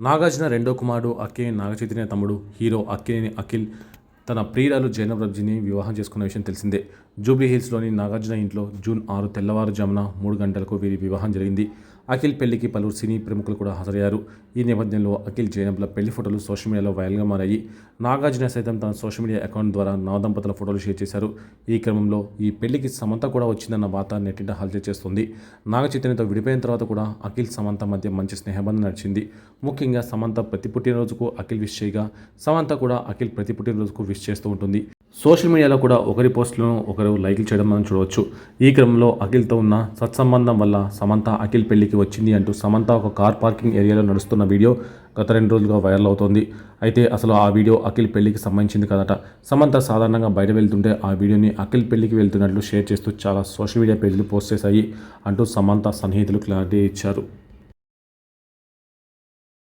నాగార్జున రెండో కుమారుడు అక్కినేని నాగచైతన్య తమ్ముడు హీరో అక్కినేని అఖిల్ తన ప్రియురాలు జైనబ్ రబ్జీని వివాహం చేసుకున్న విషయం తెలిసిందే. జూబ్లీ హిల్స్లోని నాగార్జున ఇంట్లో జూన్ ఆరు తెల్లవారుజామున మూడు గంటలకు వీరి వివాహం జరిగింది. అఖిల్ పెళ్ళికి పలువురు సినీ ప్రముఖులు కూడా హాజరయ్యారు. ఈ నేపథ్యంలో అఖిల్ జైనబ్ల పెళ్ళి ఫోటోలు సోషల్ మీడియాలో వైరల్గా మారాయి. నాగార్జున సైతం తన సోషల్ మీడియా అకౌంట్ ద్వారా నవదంపతుల ఫోటోలు షేర్ చేశారు. ఈ క్రమంలో ఈ పెళ్ళికి సమంత కూడా వచ్చిందన్న వార్త నెట్టింట హల్చల్ చేస్తుంది. నాగ చైతన్యతో విడిపోయిన తర్వాత కూడా అఖిల్ సమంత మధ్య మంచి స్నేహబంధం నడిచింది. ముఖ్యంగా సమంత ప్రతి పుట్టినరోజుకు అఖిల్ విష్ చేయగా సమంత కూడా అఖిల్ ప్రతి పుట్టినరోజుకు విష్ చేస్తూ ఉంటుంది. సోషల్ మీడియాలో కూడా ఒకరి పోస్టులను ఒకరు లైక్లు చేయడం మనం చూడవచ్చు. ఈ క్రమంలో అఖిల్తో ఉన్న సత్సంబంధం వల్ల సమంత అఖిల్ పెళ్ళికి వచ్చింది అంటూ సమంత ఒక కార్ పార్కింగ్ ఏరియాలో నడుస్తున్న వీడియో గత రెండు రోజులుగా వైరల్ అవుతోంది. అయితే అసలు ఆ వీడియో అఖిల్ పెళ్ళికి సంబంధించింది కదట. సమంత సాధారణంగా బయట వెళ్తుంటే ఆ వీడియోని అఖిల్ పెళ్ళికి వెళ్తున్నట్లు షేర్ చేస్తూ చాలా సోషల్ మీడియా పేజీలు పోస్ట్ చేశాయి అంటూ సమంత సన్నిహితులు క్లారిటీ ఇచ్చారు.